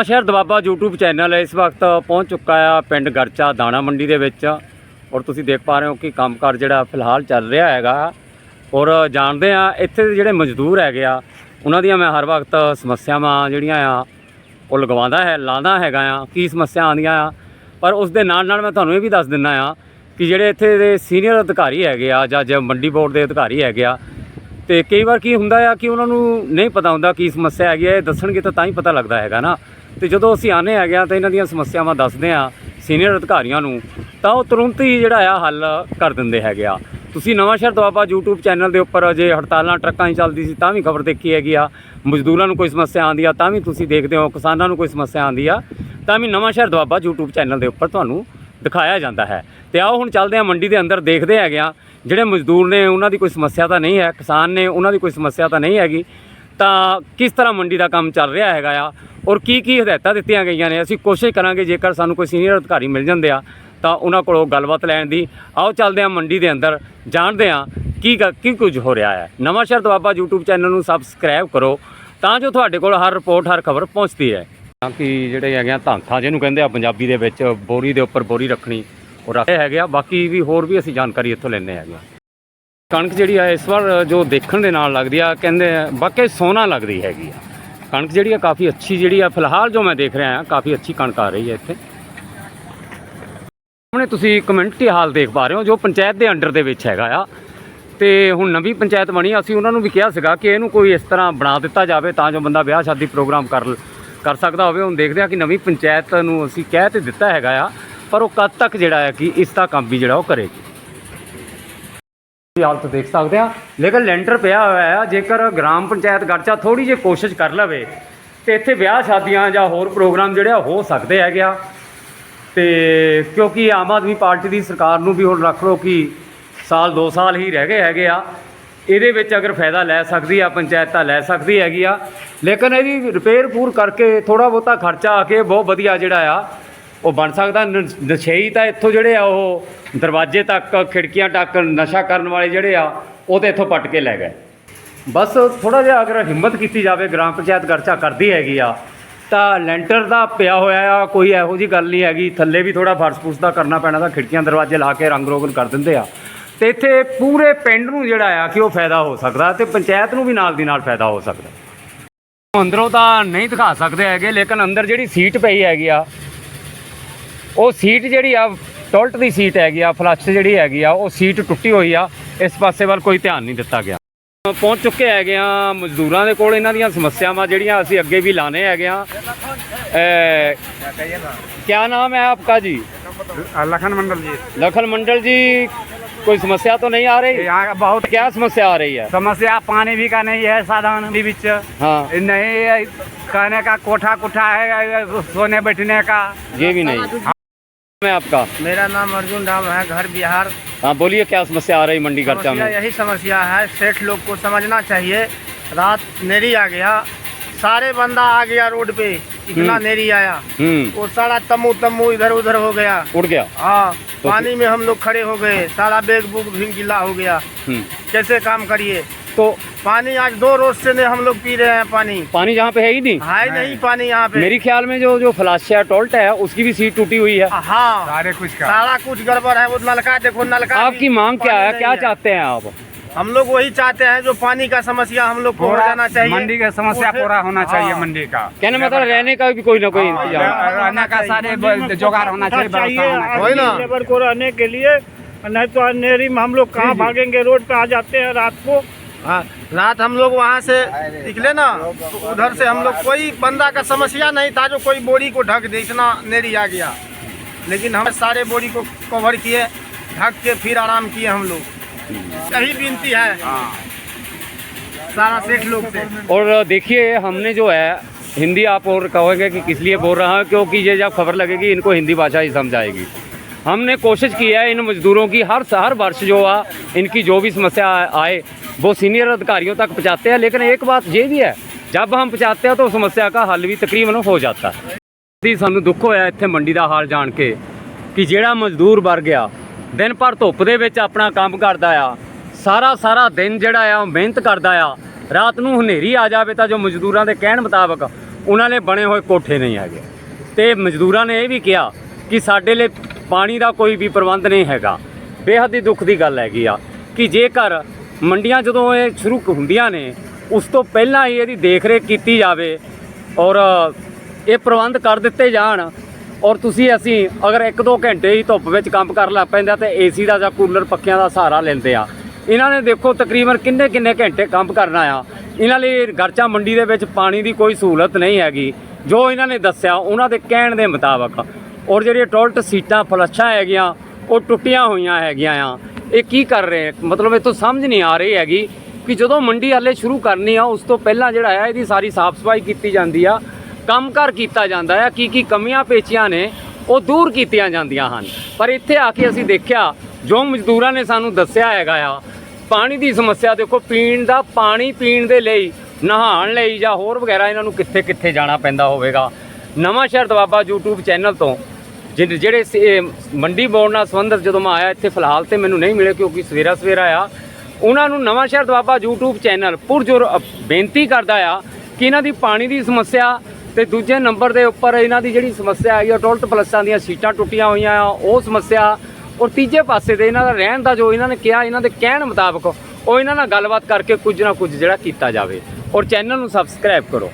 ਸ਼ਹਿਰ Doaba YouTube channel ਇਸ ਵਕਤ ਪਹੁੰਚ ਚੁੱਕਾ ਆ ਪਿੰਡ ਗਰਚਾ ਦਾਣਾ ਮੰਡੀ ਦੇ ਵਿੱਚ ਔਰ ਤੁਸੀਂ ਦੇਖ ਪਾ ਰਹੇ ਹੋ ਕਿ ਕੰਮਕਾਰ ਜਿਹੜਾ ਫਿਲਹਾਲ ਚੱਲ ਰਿਹਾ ਹੈਗਾ। ਔਰ ਜਾਣਦੇ ਆ ਇੱਥੇ ਦੇ ਜਿਹੜੇ ਮਜ਼ਦੂਰ ਹੈਗੇ ਆ, ਉਹਨਾਂ ਦੀਆਂ ਮੈਂ ਹਰ ਵਕਤ ਸਮੱਸਿਆਵਾਂ ਜਿਹੜੀਆਂ ਆ, ਉਹ ਲਗਵਾਉਂਦਾ ਹੈ, ਲਾਉਂਦਾ ਹੈਗਾ ਆ, ਕੀ ਸਮੱਸਿਆ ਆਉਂਦੀਆਂ ਆ। ਪਰ ਉਸ ਦੇ ਨਾਲ ਨਾਲ ਮੈਂ ਤੁਹਾਨੂੰ ਇਹ ਵੀ ਦੱਸ ਦਿੰਦਾ ਆ ਕਿ ਜਿਹੜੇ ਇੱਥੇ ਦੇ ਸੀਨੀਅਰ ਅਧਿਕਾਰੀ ਹੈਗੇ ਆ ਜਾਂ ਜਾਂ ਮੰਡੀ ਬੋਰਡ ਦੇ ਅਧਿਕਾਰੀ ਹੈਗੇ ਆ, ਤੇ ਕਈ ਵਾਰ ਕੀ ਹੁੰਦਾ ਆ ਕਿ ਉਹਨਾਂ ਨੂੰ ਨਹੀਂ ਪਤਾ ਹੁੰਦਾ ਕੀ ਸਮੱਸਿਆ ਹੈਗੀ ਆ, ਇਹ ਦੱਸਣਗੇ ਤਾਂ ਤਾਂ ਹੀ ਪਤਾ ਲੱਗਦਾ ਹੈਗਾ ਨਾ। ਤੇ ਜਦੋਂ ਅਸੀਂ ਆਨੇ ਹੈਗੇ ਆ ਤਾਂ ਇਹਨਾਂ ਦੀਆਂ ਸਮੱਸਿਆਵਾਂ ਦੱਸਦੇ ਆ ਸੀਨੀਅਰ ਅਧਿਕਾਰੀਆਂ ਨੂੰ, ਤਾਂ ਉਹ ਤੁਰੰਤ ਹੀ ਜਿਹੜਾ ਆ ਹੱਲ ਕਰ ਦਿੰਦੇ ਹੈਗੇ ਆ। ਤੁਸੀਂ ਨਵਾਂ ਸ਼ਹਿਰ ਦੁਆਬਾ YouTube ਚੈਨਲ ਦੇ ਉੱਪਰ ਜੇ ਹੜਤਾਲਾਂ, ਟਰੱਕਾਂ 'ਚ ਚੱਲਦੀ ਸੀ ਤਾਂ ਵੀ ਖਬਰ ਦੇਖੀ ਹੈਗੀ ਆ। ਮਜ਼ਦੂਰਾਂ ਨੂੰ ਕੋਈ ਸਮੱਸਿਆ ਆਉਂਦੀ ਆ, ਤਾਂ ਵੀ ਤੁਸੀਂ ਦੇਖਦੇ ਹੋ, ਕਿਸਾਨਾਂ ਨੂੰ ਕੋਈ ਸਮੱਸਿਆ ਆਉਂਦੀ ਆ, ਤਾਂ ਵੀ ਨਵਾਂ ਸ਼ਹਿਰ ਦੁਆਬਾ YouTube ਚੈਨਲ ਦੇ ਉੱਪਰ ਤੁਹਾਨੂੰ ਦਿਖਾਇਆ ਜਾਂਦਾ ਹੈ। ਤੇ ਆਓ ਹੁਣ ਚੱਲਦੇ ਆ ਮੰਡੀ ਦੇ ਅੰਦਰ, ਦੇਖਦੇ ਹੈਗੇ ਆ, ਜਿਹੜੇ ਮਜ਼ਦੂਰ ਨੇ, ਉਹਨਾਂ ਦੀ ਕੋਈ ਸਮੱਸਿਆ ਤਾਂ ਨਹੀਂ ਹੈ, ਕਿਸਾਨ ਨੇ, ਉਹਨਾਂ ਦੀ ਕੋਈ ਸਮੱਸਿਆ ਤਾਂ ਨਹੀਂ ਹੈਗੀ। ਤਾਂ ਕਿਸ ਤਰ੍ਹਾਂ ਮੰਡੀ ਦਾ ਕੰਮ ਚੱਲ ਰਿਹਾ ਹੈਗਾ ਆ? ਔਰ ਕੀ ਕੀ ਹਦਾਇਤਾਂ ਦਿੱਤੀਆਂ ਗਈਆਂ ਨੇ? ਅਸੀਂ ਕੋਸ਼ਿਸ਼ ਕਰਾਂਗੇ ਜੇਕਰ ਸਾਨੂੰ ਕੋਈ ਸੀਨੀਅਰ ਅਧਿਕਾਰੀ ਮਿਲ ਜਾਂਦੇ ਆ, ਤਾਂ ਉਹਨਾਂ ਕੋਲੋਂ ਗੱਲਬਾਤ ਲੈਣ ਦੀ। ਆਓ ਚੱਲਦੇ ਆ ਮੰਡੀ ਦੇ ਅੰਦਰ, ਜਾਣਦੇ ਆ ਕੀ ਗ- ਕੀ ਕੁਝ ਹੋ ਰਿਹਾ ਹੈ। Nawanshahr Doaba YouTube channel ਨੂੰ ਸਬਸਕ੍ਰਾਈਬ ਕਰੋ, ਤਾਂ ਜੋ ਤੁਹਾਡੇ ਕੋਲ ਹਰ ਰਿਪੋਰਟ ਹਰ ਖਬਰ ਪਹੁੰਚਦੀ ਹੈ ਤਾਂ ਕਿ ਜਿਹੜੇ ਹੈਗੇ ਆ ਧਾਂਥਾ ਜਿਹਨੂੰ ਕਹਿੰਦੇ ਆ ਪੰਜਾਬੀ ਦੇ ਵਿੱਚ, ਬੋਰੀ ਦੇ ਉੱਪਰ ਬੋਰੀ ਰੱਖਣੀ, ਉਹ ਰੱਖੇ ਹੈਗੇ ਆ, ਬਾਕੀ ਵੀ ਹੋਰ ਵੀ ਅਸੀਂ ਜਾਣਕਾਰੀ ਇੱਥੋਂ ਲੈਂਦੇ ਹੈਗੇ ਆ। ਕਣਕ ਜਿਹੜੀ ਆ ਇਸ ਵਾਰ ਜੋ ਦੇਖਣ ਦੇ ਨਾਲ ਲੱਗਦੀ ਆ ਕਹਿੰਦੇ ਆ, ਵਾਕਈ ਸੋਹਣਾ ਲੱਗਦੀ ਹੈਗੀ ਆ। ਕਣਕ ਜਿਹੜੀ ਆ ਕਾਫੀ ਅੱਛੀ ਜਿਹੜੀ ਆ ਫਿਲਹਾਲ ਜੋ ਮੈਂ ਦੇਖ ਰਿਹਾ ਆ ਕਾਫੀ ਅੱਛੀ ਕਣਕ ਆ ਰਹੀ ਹੈ ਇੱਥੇ। ਸਾਹਮਣੇ ਤੁਸੀਂ ਕਮਿਊਨਿਟੀ ਹਾਲ ਦੇਖ ਪਾ ਰਹੇ ਹੋ ਜੋ ਪੰਚਾਇਤ ਦੇ ਅੰਡਰ ਦੇ ਵਿੱਚ ਹੈਗਾ ਆ। ਤੇ ਹੁਣ ਨਵੀਂ ਪੰਚਾਇਤ ਬਣੀ ਅਸੀਂ ਉਹਨਾਂ ਨੂੰ ਵੀ ਕਿਹਾ ਸੀਗਾ ਕਿ ਇਹਨੂੰ ਕੋਈ ਇਸ ਤਰ੍ਹਾਂ ਬਣਾ ਦਿੱਤਾ ਜਾਵੇ ਤਾਂ ਜੋ ਬੰਦਾ ਵਿਆਹ ਸ਼ਾਦੀ ਪ੍ਰੋਗਰਾਮ ਕਰ ਕਰ ਸਕਦਾ ਹੋਵੇ। ਹੁਣ ਦੇਖਦੇ ਆ ਕਿ ਨਵੀਂ ਪੰਚਾਇਤ ਨੂੰ ਅਸੀਂ ਕਹਿ ਤੇ ਦਿੱਤਾ ਹੈਗਾ ਆ ਪਰ ਉਹ ਕਦ ਤੱਕ ਜਿਹੜਾ ਹੈ ਕਿ ਇਸ ਦਾ ਕੰਮ ਵੀ ਜਿਹੜਾ ਉਹ ਕਰੇਗੀ। ਤੁਸੀਂ ਹਾਲਤ ਦੇਖ ਸਕਦੇ ਆ। ਲੇਕਿਨ ਲੈਂਟਰ ਪਿਆ ਹੋਇਆ ਆ, ਜੇਕਰ ਗ੍ਰਾਮ ਪੰਚਾਇਤ ਗੜਚਾ ਥੋੜੀ ਜਿਹੀ ਕੋਸ਼ਿਸ਼ ਕਰ ਲਵੇ, ਤੇ ਇੱਥੇ ਵਿਆਹ ਸ਼ਾਦੀਆਂ ਜਾਂ ਹੋਰ ਪ੍ਰੋਗਰਾਮ ਜਿਹੜੇ ਆ, ਹੋ ਸਕਦੇ ਹੈਗੇ ਆ। ਤੇ ਕਿਉਂਕਿ ਆਮ ਆਦਮੀ ਪਾਰਟੀ ਦੀ ਸਰਕਾਰ ਨੂੰ ਵੀ ਹੁਣ ਰੱਖ ਲਓ ਕਿ ਸਾਲ 2 ਸਾਲ ਹੀ ਰਹਿ ਗਏ ਹੈਗੇ ਆ। ਇਹਦੇ ਵਿੱਚ ਅਗਰ ਫਾਇਦਾ ਲੈ ਸਕਦੀ ਆ, ਪੰਚਾਇਤ ਤਾਂ ਲੈ ਸਕਦੀ ਹੈਗੀ ਆ। ਲੇਕਿਨ ਇਹਦੀ ਰਿਪੇਅਰ ਪੂਰ ਕਰਕੇ ਥੋੜਾ ਬਹੁਤਾ ਖਰਚਾ ਆ ਕੇ ਬਹੁਤ ਵਧੀਆ ਜਿਹੜਾ ਆ ਉਹ ਬਣ ਸਕਦਾ। ਨ- ਤਾਂ ਇੱਥੋਂ ਜਿਹੜੇ ਆ ਉਹ ਦਰਵਾਜ਼ੇ ਤੱਕ, ਖਿੜਕੀਆਂ ਤੱਕ ਨਸ਼ਾ ਕਰਨ ਵਾਲੇ ਜਿਹੜੇ ਆ, ਉਹ ਤੇ ਇੱਥੋਂ ਪੱਟ ਕੇ ਲੈ ਗਏ। ਬਸ ਥੋੜਾ ਜਿਹਾ ਅਗਰ ਹਿੰਮਤ ਕੀਤੀ ਜਾਵੇ, ਗ੍ਰਾਮ ਪੰਚਾਇਤ ਗਰਚਾ ਕਰਦੀ ਹੈਗੀ ਆ, ਤਾਂ ਲੈਂਟਰ ਦਾ ਪਿਆ ਹੋਇਆ ਆ, ਕੋਈ ਇਹੋ ਜੀ ਗੱਲ ਨਹੀਂ ਹੈਗੀ। ਥੱਲੇ ਵੀ ਥੋੜਾ ਫਰਸ਼ ਫੁਰਸ਼ ਦਾ ਕਰਨਾ ਪੈਣਾ ਤਾਂ ਖਿੜਕੀਆਂ ਦਰਵਾਜ਼ੇ ਲਾ ਕੇ ਰੰਗ ਰੋਗਨ ਕਰ ਦਿੰਦੇ ਆ। ਤੇ ਇੱਥੇ ਪੂਰੇ ਪਿੰਡ ਨੂੰ ਜਿਹੜਾ ਆ ਕਿ ਉਹ ਫਾਇਦਾ ਹੋ ਸਕਦਾ ਤੇ ਪੰਚਾਇਤ ਨੂੰ ਵੀ ਨਾਲ ਦੀ ਨਾਲ ਫਾਇਦਾ ਹੋ ਸਕਦਾ। ਅੰਦਰੋਂ ਤਾਂ ਨਹੀਂ ਦਿਖਾ ਸਕਦੇ ਹੈਗੇ, ਲੇਕਿਨ ਅੰਦਰ ਜਿਹੜੀ ਸੀਟ ਪਈ ਹੈਗੀ ਆ ਉਹ ਸੀਟ ਜਿਹੜੀ ਆ ਟੋਲਟ ਦੀ ਸੀਟ ਹੈਗੀ ਆ ਫਲਸ਼ ਜਿਹੜੀ ਹੈਗੀ ਆ ਉਹ ਸੀਟ ਟੁੱਟੀ ਹੋਈ ਆ ਇਸ ਪਾਸੇ ਵੱਲ ਕੋਈ ਧਿਆਨ ਨਹੀਂ ਦਿੱਤਾ ਗਿਆ ਪਹੁੰਚ ਚੁੱਕੇ ਹੈਗੇ ਆ ਮਜ਼ਦੂਰਾਂ ਦੇ ਕੋਲ ਇਹਨਾਂ ਦੀਆਂ ਸਮੱਸਿਆਵਾਂ ਜਿਹੜੀਆਂ ਅਸੀਂ ਅੱਗੇ ਵੀ ਲਾਣੇ ਹੈਗੇ ਆ ਕੀ ਨਾਮ है आपका जी लखन मंडल जी लखन मंडल जी कोई समस्या तो नहीं आ रही यहाँ का बहुत क्या समस्या आ रही है समस्या पानी भी का नहीं है साधन भी बीच हाँ नहीं है, कहने का कोठा कोठा है सोने बैठने का ये भी नहीं मैं आपका? मेरा नाम अर्जुन राम है घर बिहार। हाँ बोलिए क्या समस्या आ रही मंडी खर्चा में? यही समस्या है सेठ लोग को समझना चाहिए। रात नेरी आ गया सारे बंदा आ गया रोड पे इतना हम्म। नेरी आया। हम्म। वो सारा तम्बू तम्बू इधर उधर हो गया। उड़ गया? हाँ तो पानी में हम लोग खड़े हो गए सारा बैग बुग भी गीला हो गया। हम्म। कैसे काम करिए? तो पानी आज दो रोज से ने हम लोग पी रहे हैं पानी। पानी यहाँ पे है ही नहीं। है नहीं पानी यहाँ पे। मेरी ख्याल में जो जो फ्लाश है टोल्ट है उसकी भी सीट टूटी हुई है। हाँ। सारे कुछ का। सारा कुछ गड़बड़ है वो नलका देखो नलका आपकी मांग क्या है? क्या चाहते हैं आप? हम लोग वही चाहते हैं जो पानी का समस्या हम लोग को हो जाना चाहिए। मंडी का समस्या पूरा होना चाहिए हाँ। मंडी का। कहने मतलब रहने का भी कोई ना कोई हाँ, इंतज़ाम। रहने का सारे जुगाड़ होना चाहिए होना चाहिए। वही ना। लेबर को रहने के लिए नहीं तो अंधेरी में हम लोग कहाँ भागेंगे रोड पे आ जाते हैं रात को। हाँ रात हम लोग वहाँ से निकले ना तो उधर से हम लोग कोई बंदा का समस्या नहीं था जो कोई बोरी को ढक दे इतना नेरी आ गया। लेकिन हम सारे बोरी को कवर किए ढक के फिर आराम किए हम लोग। यही विनती है। सारा सेठ लोग से। और देखिए हमने जो है हिंदी आप और कहोगे कि किस लिए बोल रहा हूँ क्योंकि ये जब खबर लगेगी इनको हिंदी भाषा ही समझ आएगी हमने कोशिश की है इन मजदूरों की हर हर वर्ष जो आ इनकी जो भी समस्या आए वो सीनियर अधिकारियों तक पहुँचाते हैं लेकिन एक बात ये भी है जब हम पहुँचाते हैं तो समस्या का हल भी तकरीबन हो जाता है ਦੀ ਸਾਨੂੰ ਦੁੱਖ ਹੋਇਆ ਇੱਥੇ ਮੰਡੀ ਦਾ ਹਾਲ ਜਾਣ ਕੇ ਕਿ ਜਿਹੜਾ ਮਜ਼ਦੂਰ ਵਰ ਗਿਆ ਦਿਨ ਭਰ ਧੁੱਪ ਦੇ ਵਿੱਚ ਆਪਣਾ ਕੰਮ ਕਰਦਾ ਆ ਸਾਰਾ ਸਾਰਾ ਦਿਨ ਜਿਹੜਾ ਆ ਉਹ ਮਿਹਨਤ ਕਰਦਾ ਆ ਰਾਤ ਨੂੰ ਹਨੇਰੀ ਆ ਜਾਵੇ ਤਾਂ ਜੋ ਮਜ਼ਦੂਰਾਂ ਦੇ ਕਹਿਣ ਮੁਤਾਬਕ ਉਹਨਾਂ ਲਈ ਬਣੇ ਹੋਏ ਕੋਠੇ ਨਹੀਂ ਹੈਗੇ ਤੇ ਮਜ਼ਦੂਰਾਂ ਨੇ ਇਹ ਵੀ ਕਿਹਾ ਕਿ ਸਾਡੇ ਲਈ ਪਾਣੀ ਦਾ ਕੋਈ ਵੀ ਪ੍ਰਬੰਧ ਨਹੀਂ ਹੈਗਾ ਬੇਹੱਦ ਹੀ ਦੁੱਖ ਦੀ ਗੱਲ ਹੈਗੀ ਆ ਕਿ ਜੇਕਰ ਮੰਡੀਆਂ ਜਦੋਂ ਇਹ ਸ਼ੁਰੂ ਹੁੰਦੀਆਂ ਨੇ, ਉਸ ਤੋਂ ਪਹਿਲਾਂ ਹੀ ਇਹਦੀ ਦੇਖਰੇਖ ਕੀਤੀ ਜਾਵੇ ਔਰ ਇਹ ਪ੍ਰਬੰਧ ਕਰ ਦਿੱਤੇ ਜਾਣ। ਔਰ ਤੁਸੀਂ ਅਸੀਂ ਅਗਰ 1-2 ਘੰਟੇ ਹੀ ਧੁੱਪ ਵਿੱਚ ਕੰਮ ਕਰਨ ਲੱਗ ਪੈਂਦਾ ਤੇ ਏਸੀ ਦਾ ਜਾਂ ਕੂਲਰ ਪੱਖਿਆਂ ਦਾ ਸਹਾਰਾ ਲੈਂਦੇ ਆ। ਇਹਨਾਂ ਨੇ ਦੇਖੋ ਤਕਰੀਬਨ ਕਿੰਨੇ ਕਿੰਨੇ ਘੰਟੇ ਕੰਮ ਕਰਨਾ ਆ। ਇਹਨਾਂ ਲਈ ਗਰਚਾ ਮੰਡੀ ਦੇ ਵਿੱਚ ਪਾਣੀ ਦੀ ਕੋਈ ਸਹੂਲਤ ਨਹੀਂ ਹੈਗੀ। ਜੋ ਇਹਨਾਂ ਨੇ ਦੱਸਿਆ, ਉਹਨਾਂ ਦੇ ਕਹਿਣ ਦੇ ਮੁਤਾਬਕ। ਔਰ ਜਿਹੜੀਆਂ ਟੋਇਲਟ ਸੀਟਾਂ ਫਲੱਸ਼ਾਂ ਹੈਗੀਆਂ, ਉਹ ਟੁੱਟੀਆਂ ਹੋਈਆਂ ਹੈਗੀਆਂ ਆ। ਇਹ ਕੀ ਕਰ ਰਹੇ ਆ? ਮਤਲਬ ਇਹ ਤੋਂ ਸਮਝ ਨਹੀਂ ਆ ਰਹੀ ਹੈਗੀ ਕਿ ਜਦੋਂ ਮੰਡੀ ਹਾਲੇ ਸ਼ੁਰੂ ਕਰਨੀ ਆ, ਉਸ ਤੋਂ ਪਹਿਲਾਂ ਜਿਹੜਾ ਆ, ਇਹਦੀ ਸਾਰੀ ਸਾਫ਼ ਸਫ਼ਾਈ ਕੀਤੀ ਜਾਂਦੀ ਆ, ਕੰਮਕਾਰ ਕੀਤਾ ਜਾਂਦਾ ਆ ਕੀ ਕੀ ਕਮੀਆਂ ਪੇਚੀਆਂ ਨੇ, ਉਹ ਦੂਰ ਕੀਤੀਆਂ ਜਾਂਦੀਆਂ ਹਨ ਪਰ ਇੱਥੇ ਆ ਕੇ ਅਸੀਂ ਦੇਖਿਆ, ਜੋ ਮਜ਼ਦੂਰਾਂ ਨੇ ਸਾਨੂੰ ਦੱਸਿਆ ਹੈਗਾ ਆ, ਪਾਣੀ ਦੀ ਸਮੱਸਿਆ ਦੇਖੋ, ਪੀਣ ਦਾ ਪਾਣੀ ਪੀਣ ਦੇ ਲਈ, ਨਹਾਉਣ ਲਈ ਜਾਂ ਹੋਰ ਵਗੈਰਾ ਇਹਨਾਂ ਨੂੰ ਕਿੱਥੇ ਕਿੱਥੇ ਜਾਣਾ ਪੈਂਦਾ ਹੋਵੇਗਾ ਨਵਾਂ ਸ਼ਹਿਰ ਦਵਾਬਾ YouTube ਚੈਨਲ ਤੋਂ ਜਿਹ- ਜਿਹੜੇ ਸ- ਮੰਡੀ ਬੋਰਡ ਨਾਲ ਸੰਬੰਧਿਤ ਜਦੋਂ ਮੈਂ ਆਇਆ ਇੱਥੇ ਫਿਲਹਾਲ ਤੇ ਮੈਨੂੰ ਨਹੀਂ ਮਿਲੇ ਕਿਉਂਕਿ ਸਵੇਰਾ ਸਵੇਰਾ ਆਇਆ ਉਹਨਾਂ ਨੂੰ Nawanshahr Doaba YouTube channel ਪੁਰਜੋਰ ਅ- ਬੇਨਤੀ ਕਰਦਾ ਆ ਕਿ ਇਹਨਾਂ ਦੀ ਪਾਣੀ ਦੀ ਸਮੱਸਿਆ ਤੇ ਦੂਜੇ ਨੰਬਰ ਦੇ ਉੱਪਰ ਇਹਨਾਂ ਦੀ ਜਿਹੜੀ ਸਮੱਸਿਆ ਆਈ ਆ ਟੋਲਟ ਪਲੱਸਾਂ ਦੀਆਂ ਸੀਟਾਂ ਟੁੱਟੀਆਂ ਹੋਈਆਂ ਆ, ਉਹ ਸਮੱਸਿਆ ਔਰ ਤੀਜੇ ਪਾਸੇ ਦੇ ਇਹਨਾਂ ਦਾ ਰਹਿਣ ਦਾ ਜੋ ਇਹਨਾਂ ਨੇ ਕਿਹਾ, ਇਹਨਾਂ ਦੇ ਕਹਿਣ ਮੁਤਾਬਕ ਉਹ ਇਹਨਾਂ ਨਾਲ ਗੱਲਬਾਤ ਕਰਕੇ ਕੁਝ ਨਾ ਕੁਝ ਜਿਹੜਾ ਕੀਤਾ ਜਾਵੇ। ਔਰ ਚੈਨਲ ਨੂੰ ਸਬਸਕ੍ਰਾਈਬ ਕਰੋ।